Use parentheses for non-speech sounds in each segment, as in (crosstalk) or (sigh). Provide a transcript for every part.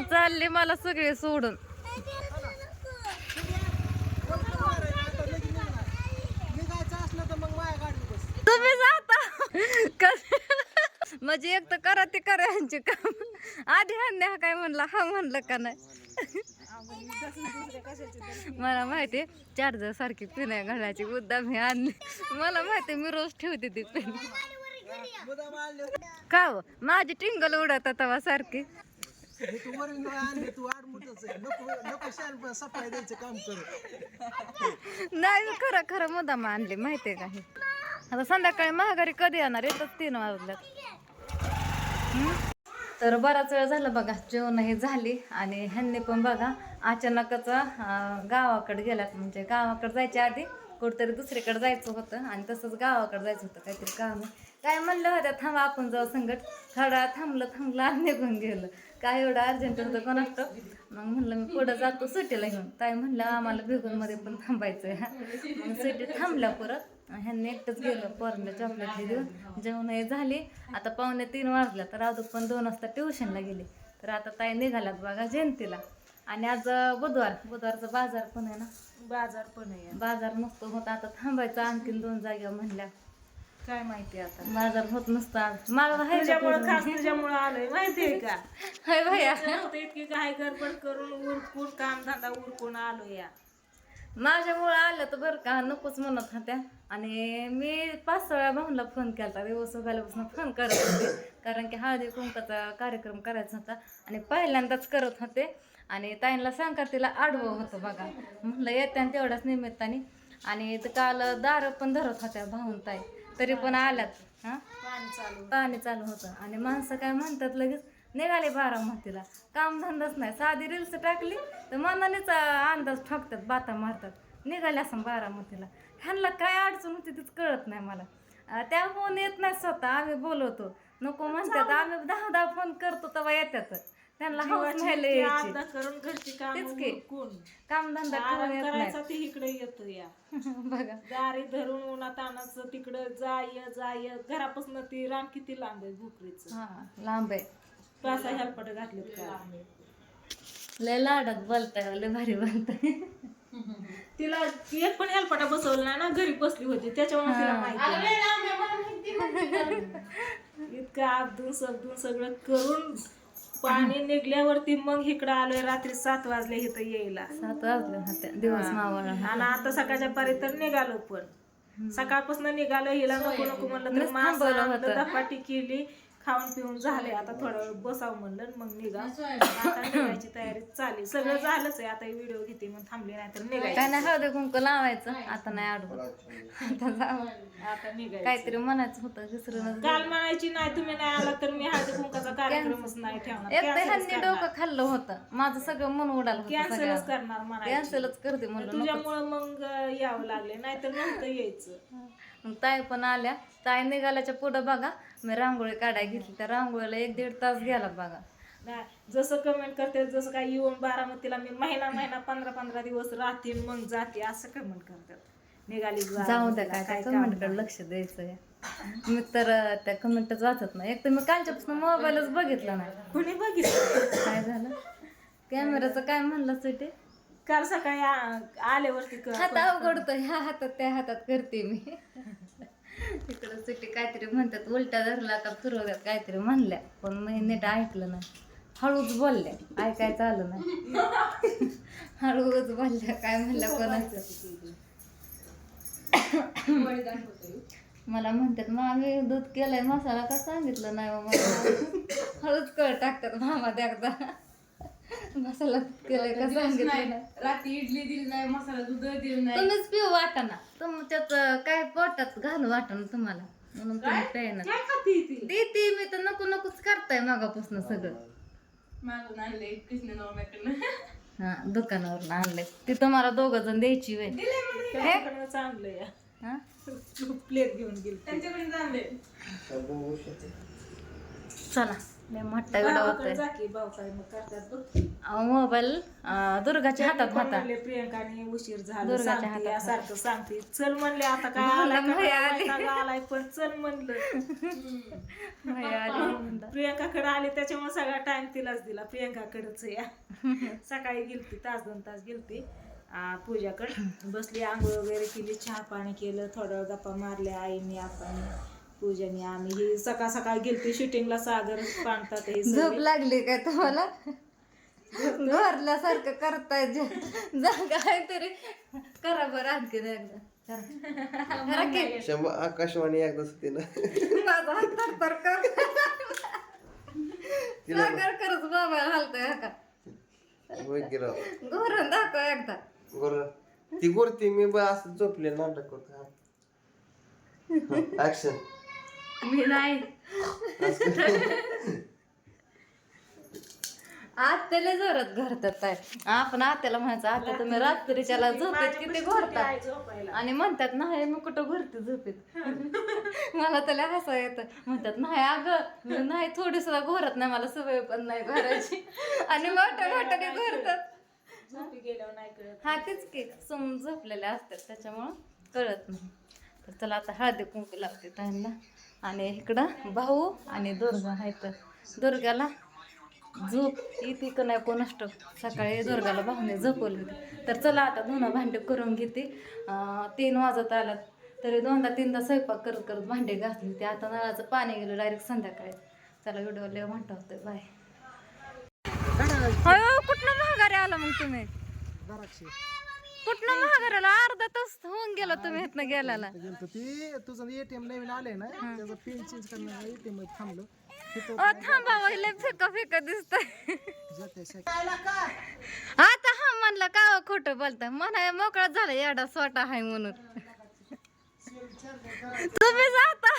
चालले मला सगळे सोडून. तुम्ही जाता. म्हणजे एक तर करा ते करा यांचे काम. आधी हा काय म्हणला हा म्हणलं का नाही? मला माहिती चार्जर सारखी पिण्या घालायची मुद्दा मी आणली मला माहिती मी रोज ठेवते ती मारले का हो? माझी टिंगल उडत तेव्हा सारखी. हे तू वरून आणले तू आडमुठच आहे. नको नको शान सफाई द्यायचं काम कर. नाही मी खरं खरं मुद्दाम आणली माहितीये का हे? आता संध्याकाळी महागारी कधी येणार? येतच तीन वाजल्यात. तर बराच वेळ झाला बघा जेवण हे झाली. आणि ह्यांनी पण बघा अचानकच गावाकडे गेल्यात. म्हणजे गावाकडे जायच्या आधी कुठेतरी दुसरीकडे जायचं होतं. आणि तसंच गावाकडे जायचं होतं. काहीतरी काम काय म्हणलं होत्या थांबा आपण जाऊ संगट खडा थांबलं थांबलं आणि निघून गेलं. काय एवढं अर्जंट होतं कोणाचं मग म्हणलं मी पुढं जातो सुट्टीला घेऊन. काय म्हणलं आम्हाला भिगूनमध्ये पण थांबायचं मग सुट्टी थांबल्या परत ह्यांनी एकटंच गेलं पोरांना चॉकलेट देऊन. जेवण हे झाली. आता पावणे तीन वाजल्या तर अजून पण दोन वाजता ट्युशनला गेली. तर आता ताई निघाल्यात बघा जयंतीला. आणि आज बुधवार. बुधवारचा बाजार पण आहे ना? बाजार पण आहे. बाजार नसतो होत. आता थांबायचं आणखीन दोन जागेवर म्हणल्या. काय माहिती आता? बाजार होत नसतं. आज मला तुझ्यामुळं खास तुझ्यामुळं आलोय माहितीये का? हाय भैया नव्हतं इतकी काय गडबड करून उरकून काम धंदा उरकून आलो या. माझ्यामुळं आलं तर बरं का नकोच म्हणत होत्या. आणि मी पाच सहा वेळा भाऊनला फोन केला दिवस उगाल्यापासून फोन करत होते. कारण की हळदी कुंकाचा कार्यक्रम करायचा होता आणि पहिल्यांदाच करत होते. आणि ताईंला संक्रांतीला आडवं होतं बघा. म्हणलं येत्या तेवढ्याच निमित्ताने. आणि काल दारं पण धरत होत्या भाऊन ताई. तरी पण आल्यात. हां? पाणी चालू. होतं. आणि माणसं काय म्हणतात लगेच निघाले बारामतीला कामधंदाच नाही. साधी रील्स टाकली तर मनानेच अंदाज ठोकतात बाता मारतात. निघाले असं बारामतीला ह्यांना काय अडचण होती तीच कळत नाही मला. त्या फोन येत नाही स्वतः. आम्ही बोलवतो. नको म्हणतात. आम्ही दहा दहा फोन करतो तेव्हा येतात त्यांना व्हायला यायची. अर्धा करून घरची काम तेच की. उरकून. कामधंदा करून आराम येत नाही करायचा ते इकडे येतो या. (laughs) बघा. दारी धरून उन्हात आणायचं तिकडं जाय जाय. घरापासून ती रान किती लांब आहे भुकरीच. हा लांब आहे. पाच हेलपट घातलेत का? लय लाडात बोलताय लय भारी बोलताय. तिला एक पण हेलपटा बसवला नाही ना घरी बसली होती त्याच्यामुळे तिला माहिती नाही. इतकं आपदून सबदून सगळं करून पाणी निघल्यावरती मग इकडं आलोय रात्री सात वाजले इथं यायला. सात वाजले होत्या दिवस मावळा आणि आता सकाळच्या पारी तर निघालो पण. सकाळपासून निघालो हिला नको नको म्हणलं तर थांबवलं आणलं. धपाटी केली. खाऊन पिऊन झाले आता थोडा वेळ बसावं म्हणलं मग निघा. आता निघायची तयारी चालेल सगळं झालंच आहे. आता व्हिडिओ घेते मग थांबली नाही तर निघायची. काय नाही हळदी कुंकू लावायचं. आता नाही आडवत आता जावं. आता निघायची. काहीतरी म्हणायचं होतं विसरूनच काल म्हणायची नाही तुम्ही नाही आला तर मी हळदी कुंकाचा कार्यक्रमच नाही ठेवणार. एक तर ह्यांनी डोकं खाल्लं होतं. माझं सगळं मन उडालं होतं कॅन्सलच करणार म्हणायची. कॅन्सलच करते म्हणलं नको. तुझ्यामुळं मग अं, यावं लागले नाहीतर नव्हतं यायचं. मग ताई पण आल्या. ताई निघाल्याच्या पुढं बघा. मी रांगोळी काढायला घेतली त्या रांगोळीला एक दीड तास गेला बघा. नाही जसं कमेंट करते जसं काय येऊन बारामतीला मी महिना महिना पंधरा पंधरा दिवस राहते मग जाते असं कमेंट करतात. निघाली जाऊ द्या काय काम कमेंटकडे लक्ष द्यायचं. मी तर त्या कमेंटच वाचत नाही. एक तर मी कालच्यापासून मोबाईलच बघितला नाही. कुणी बघितलं? काय झालं? कॅमेराचं काय म्हणलं ते काल सकाळी आल्यावरती हात अवघडतो ह्या हातात त्या हातात करते मी. तिकडं सुट्टी काहीतरी म्हणतात उलट्या धरला का फिरवल्यात काहीतरी म्हणल्या. पण मी नीट ऐकलं नाही. हळूच बोलल्या ऐकायचं आलं नाही. हळूच बोलल्या काय म्हणल्या कोणाचं. मला म्हणतात मागे दूध केलंय मसाला का सांगितलं नाही हो मग हळूच कळ टाकतात मामा एकदा. मसाला केलाय का सांगितलं नाही. रात्री इडली दिली नाही मसाला दूध दिलं नाही. तुम्हीच पिऊ वाटाना तुमच्यात अं, काय पोटात घालू वाटाना तुम्हाला. म्हणून तुम्ही प्यायना. काय खाती ती? देते मी तर नको नकोच करताय मागापासून सगळं. मागून आणले कृष्ण नवम्याकडनं. हा दुकानावरून आणले ती तुम्हाला दोघं जण द्यायची वे त्याच्याकडनं चांगलं हा? प्लेट घेऊन गेली. त्यांच्याकडे आणले चला. लय मोठा व्हिडिओ भावाकडे होतोय. जा की भाऊ काय मग करतात बघ. अहो, मोबाईल अं, दुर्गाच्या हातात होता म्हणले प्रियंकाने उशीर झाला. दुर्गाच्या सांगते हातात या सारखं सांगते. चल म्हणले आता काय मला आलाय का काय पण चल म्हणलं. (laughs) माही आली. म्हणलं. प्रियंकाकडे आले त्याच्यामुळे सगळा टाइम तिलाच दिला. प्रियंकाकडेच या. (laughs) सकाळी गेलती तास दोन तास गेलती आ, पूजाकडे. बसली आंघोळ वगैरे केली चहा पाणी केलं थोडा गप्पा मारल्या आईने आपण पूजाने आम्ही. ही सकाळ सकाळ गेलती शूटिंगला सागर पाणतात हे झोप सगळे. लागली काय तुम्हाला? घरल्यासारखं करताय जे- जागा आहे तरी करा बरं आणखी एकदा. करा. करा की. (laughs) शंभर आकाशवाणी एकदा होती ना (laughs) माझा हात थरथर कर. सागर करच बाबा हालतोय का? होय की राव. घोरून दाखव एकदा. बरं. ती गोरती मी बा असं झोपले नाटक करतो ऍक्शन मी नाही. आत्याला जोरात घरतात काय आपण आत्याला म्हणायचं आता तुम्ही रात्रीच्याला झोपेत किती घोरतात? आणि म्हणतात नाही मी कुठं घरते झोपेत. (laughs) मला त्याला हसा येतं. म्हणतात नाही अगं नाही थोडी सुद्धा घोरत नाही मला सवय पण नाही घोरायची. (laughs) आणि मोठ्या मोठ्याने घोरतात. हा तेच की सम झोपलेल्या असतात त्याच्यामुळं कळत नाही. तर चला आता हळदी कुंकू लागते त्यांना आणि इकडं भाऊ आणि दुर्गा आहेत दुर्गाला झोप येते का नाही कोण असतं सकाळी दुर्गाला भाऊने झोपवली होती. तर चला आता धुणं भांडे करून घेते. तीन वाजत आलात तरी दोनदा तीनदा स्वयंपाक करत करत भांडे घासले ते आता नळाचं पाणी गेलं डायरेक्ट संध्याकाळी. चला व्हिडिओ लय म्हणता होतोय. बाय कुठनं महागारी आला मग तुम्ही? कुठनं महागाराला अर्धा तास होऊन गेला तुम्ही इथनं गेल्याला. गेलतो ती. तुझं एटीएम नवीन आले ना? त्याचं पिन चेंज करणार एटीएममध्ये थांबलो. तिथं ओ थांबा फिका फिका जाते आता हा म्हणलं का हो खोटं बोलताय. म्हणा मोकळा झाला एवढा स्वतः आहे म्हणून. तुम्ही जाता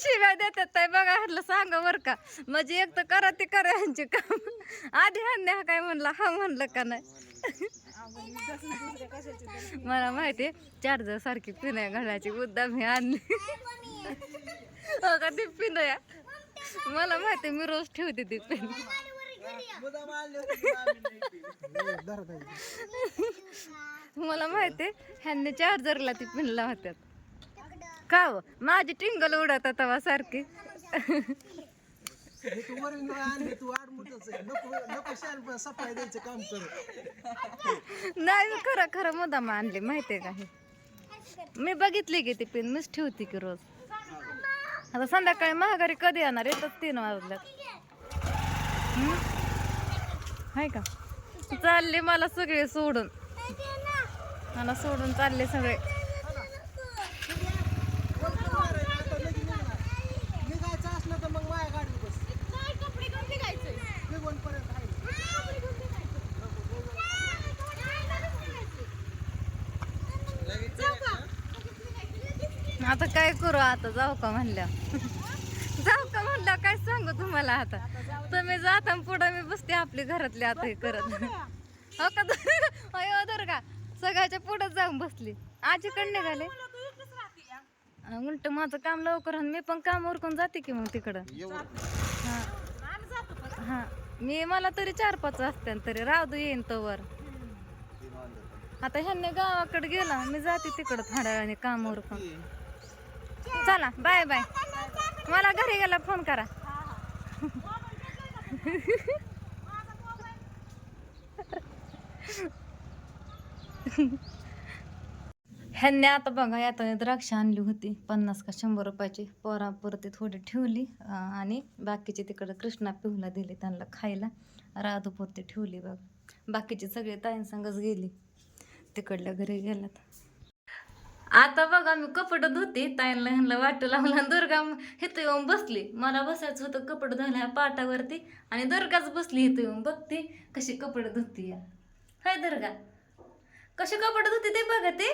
शिव्या देतात ताई बघा हरलं सांगा बर का. म्हणजे एक तर करा ते करा यांचे काम. आधी ह्यांनी काय म्हणला हा म्हणलं का नाही? मला माहिती चार्जर सारखी पिण्या घालायची मुद्दा मी आणली. हो का ती पिनया मला माहिती मी रोज ठेवते ती पिन मला माहिती ह्यांनी चार्जरला ती पिन लावतात का हो माझी टिंगल उडत तवा सारखी. हे तू वरील आणले तू आडमुठच आहे. नको नको शान सफाई द्यायचं काम कर. नाही मी खरं खरं मुद्दाम आणली माहितीये का हे? मी बघितली की ती पिन मीच ठेवते की रोज. आता संध्याकाळी महागारी कधी येणार? येतात तीन वाजल्यात? हाय का? चालले मला सगळे सोडून. मला सोडून चालले सगळे निघायचं असलं तर मग माझ्या गाडी बस निघून पर्यंत आहे आता काय करू आता जाऊ का म्हणल्या जाऊ का म्हणल्या काय सांगू तुम्हाला आता? तुम्ही जाता पुढे मी बसते आपली घरातली आता हे करत. हो का? अयो दुर्गा सगळ्याच्या पुढे जाऊन बसली. आजीकडे निघाले. उलट माझं काम लवकर आणि मी पण काम उरकून जाते की मग तिकडं? हा. हा. मी मला तरी चार पाच वाजते तरी राहू येईन तोवर. आता ह्यांनी गावाकडे गेला. मी जाते तिकडं थोड्या वेळाने काम उरकून. चला बाय बाय. मला घरी गेला फोन करा. ह्यांनी आता बघा आता द्राक्ष आणली होती. पन्नास का शंभर रुपयाची. पोरापुरती थोडी ठेवली आणि बाकीची तिकडं कृष्णा पिहूला दिली त्यांना खायला. राधूपुरती ठेवली बघ. बाकीची सगळी ताईंसंगच गेली. तिकडल्या घरी गेल्यात. आता बघा मी कपडं धुते ताईंना ह्यांना वाटू लावला दुर्गा हिथं येऊन बसली. मला बसायचं होतं कपडं धुल्या पाटावरती आणि दुर्गाच बसली इथं येऊन. बघते कशी कपडं धुती या. हाय दुर्गा? कशी कपडं धुते ते बघा ते.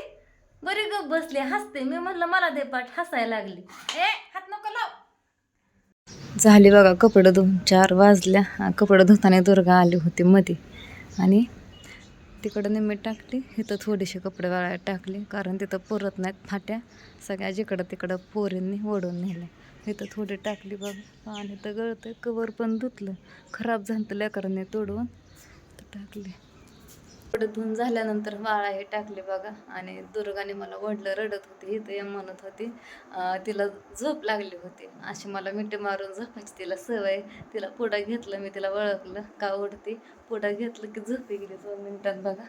बरी गप बसली हसते. मी म्हणलं मला दे पाठ हसायला लागली. ए हात नको लाव. झाली बघा कपडं धुवून चार वाजल्या. हा, धुताना दुर्गा आली होती मध्ये आणि तिकडं निम्मी टाकली इथं थोडीशी कपडे वाळायला टाकली. कारण तिथं पुरत नाहीत फाट्या. सगळ्या जिकडं तिकडं पोरींनी ओढून नेल्या इथं थोडी टाकली बघ. पाणी तर गळतं कवर पण धुतलं. खराब झालं तर लेकरांनी तोडून. तर टाकली. धुवून झाल्यानंतर वाळा हे टाकले बघा. आणि दुर्गाने मला वडलं रडत होती इथं ये म्हणत होती. तिला झोप लागली होती. अशी मला मिठी मारून झोपायची तिला सवय. तिला पुढं घेतलं मी तिला ओळखलं का ओढती? पुढं घेतलं की झोपी गेली दोन मिनटात बघा.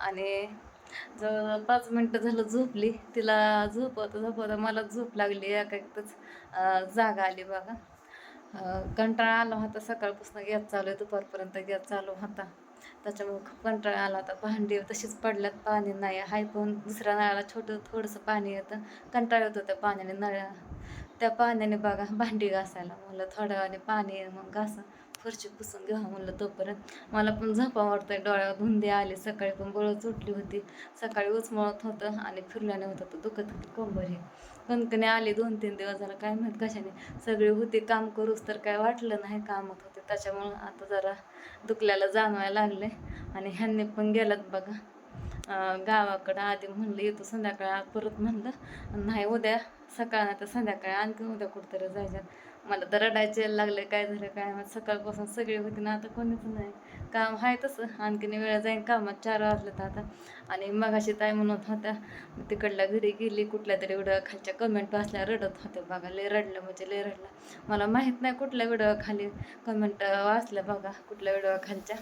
आणि जवळ पाच मिनटं झालं झोपली. तिला झोपवता झोपवता मला झोप लागली. एकाच जागा आली बघा. कंटाळा आला होता. सकाळपासून गॅस चालू आहे. दुपारपर्यंत गॅस चालू होता. त्याच्यामुळे खूप कंटाळा आला होता. भांडी तशीच पडल्यात पाणी नाही. हाय पण दुसऱ्या नळाला छोटं थोडंसं पाणी येतं. कंटाळा होतं त्या पाण्याने नळा. त्या पाण्याने बघा भांडी घासायला. म्हणलं थोड्या वेळाने पाणी मग घासा. फरशी पुसून घ्या म्हणलं तोपर्यंत. मला पण झोपा वाटतंय डोळ्यावर धुंदी आली. सकाळी पण बळच उठली होती. सकाळी उचमळत होतं आणि फिरल्याने होतं तर दुखत होती. कोंबर हे. कणकणी आली दोन तीन दिवस झालं काय माहीत कशाने. सगळे होते. काम करूच तर काय वाटलं नाही कामात त्याच्यामुळं आता जरा दुखल्याला जाणवायला लागले आणि ह्यांनी पण गेलात बघा. गावाकडं आधी म्हणलं येतो संध्याकाळ परत म्हणलं नाही उद्या सकाळ नाही तर संध्याकाळी आणखी उद्या कुठंतरी जायचं. मला तर रडायचे यायला लागले काय झालं काय माहीत. सकाळपासून सगळे होते ना आता कोणीच नाही. काम आहे तसं. आणखीन वेळ जाईन कामात चार वाजलेत आता. आणि मगाशी ताई म्हणत होत्या तिकडल्या घरी गेली कुठल्या तरी व्हिडिओ खालच्या कमेंट वाचल्या रडत होत्या बघा. लय रडलं म्हणजे लय रडलं. मला माहीत नाही कुठल्या व्हिडिओ खाली कमेंट वाचल्या बघा कुठल्या व्हिडिओ खालच्या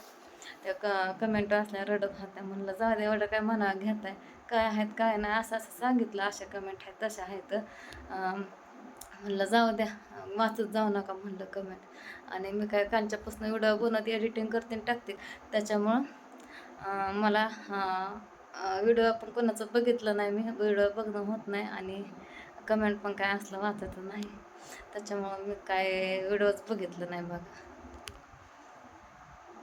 त्या क कमेंट वाचल्या रडत होत्या. म्हणलं जाऊ दे एवढं काय मना घेत आहे काय आहेत काय नाही? असं असं सांगितलं. अशा कमेंट आहेत तशा आहेत. म्हणलं जाऊ द्या वाचत जाऊ नका म्हणलं कमेंट आणि मी काय कालच्यापासून एवढं बनत एडिटिंग करते आणि टाकते. त्याच्यामुळं मला व्हिडिओ आपण कोणाचं बघितलं नाही मी व्हिडिओ बघणं होत नाही आणि कमेंट पण काय असलं वाचायचं नाही. त्याच्यामुळं मी काय व्हिडिओच बघितलं नाही बघा.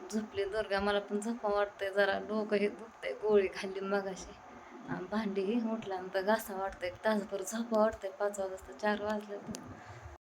झोपली दुर्गा मला पण झोपा वाटतंय जरा. डोकं हे दुखतंय गोळी खाल्ली मगाशी. आणि भांडी म्हटल्यानंतर घासा वाटतंय तासभर झोपा वाटतंय पाच वाजता चार वाजले